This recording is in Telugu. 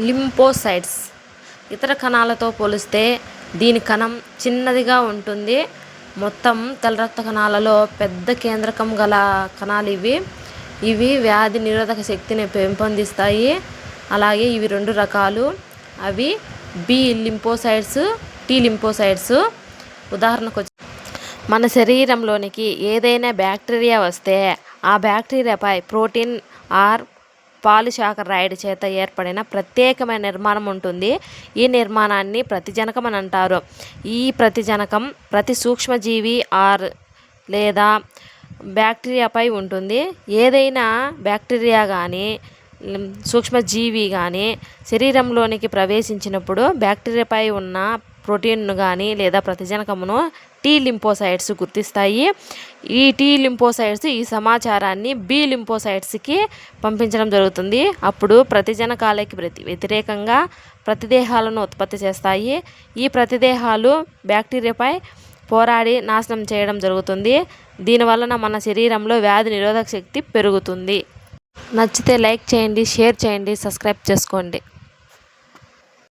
లింపోసైట్స్. ఇతర కణాలతో పోలిస్తే దీని కణం చిన్నదిగా ఉంటుంది. మొత్తం తెల్ల రక్త కణాలలో పెద్ద కేంద్రకం గల కణాలు ఇవి. ఇవి వ్యాధి నిరోధక శక్తిని పెంపొందిస్తాయి. అలాగే ఇవి రెండు రకాలు. అవి బి లింపోసైడ్స్ టీ లింపోసైడ్స్ ఉదాహరణకు మన శరీరంలోనికి ఏదైనా బ్యాక్టీరియా వస్తే ఆ బ్యాక్టీరియాపై ప్రోటీన్ ఆర్ పాలుశాఖ పాలిసాకరైడ్ చేత ఏర్పడిన ప్రత్యేకమైన నిర్మాణం ఉంటుంది. ఈ నిర్మాణాన్ని ప్రతిజనకం అని అంటారు. ఈ ప్రతిజనకం ప్రతి సూక్ష్మజీవి ఆర్ లేదా బ్యాక్టీరియాపై ఉంటుంది. ఏదైనా బ్యాక్టీరియా కానీ సూక్ష్మజీవి కానీ శరీరంలోనికి ప్రవేశించినప్పుడు బ్యాక్టీరియాపై ఉన్న ప్రోటీన్ను కానీ లేదా ప్రతిజనకమును టీ లింపోసైడ్స్ గుర్తిస్తాయి. ఈ టీ లింపోసైడ్స్ ఈ సమాచారాన్ని బి లింపోసైడ్స్కి పంపించడం జరుగుతుంది. అప్పుడు ప్రతిజనకాలకి ప్రతి వ్యతిరేకంగా ప్రతిదేహాలను ఉత్పత్తి చేస్తాయి. ఈ ప్రతిదేహాలు బ్యాక్టీరియాపై పోరాడి నాశనం చేయడం జరుగుతుంది. దీనివలన మన శరీరంలో వ్యాధి నిరోధక శక్తి పెరుగుతుంది. నచ్చితే లైక్ చేయండి షేర్ చేయండి సబ్స్క్రైబ్ చేసుకోండి.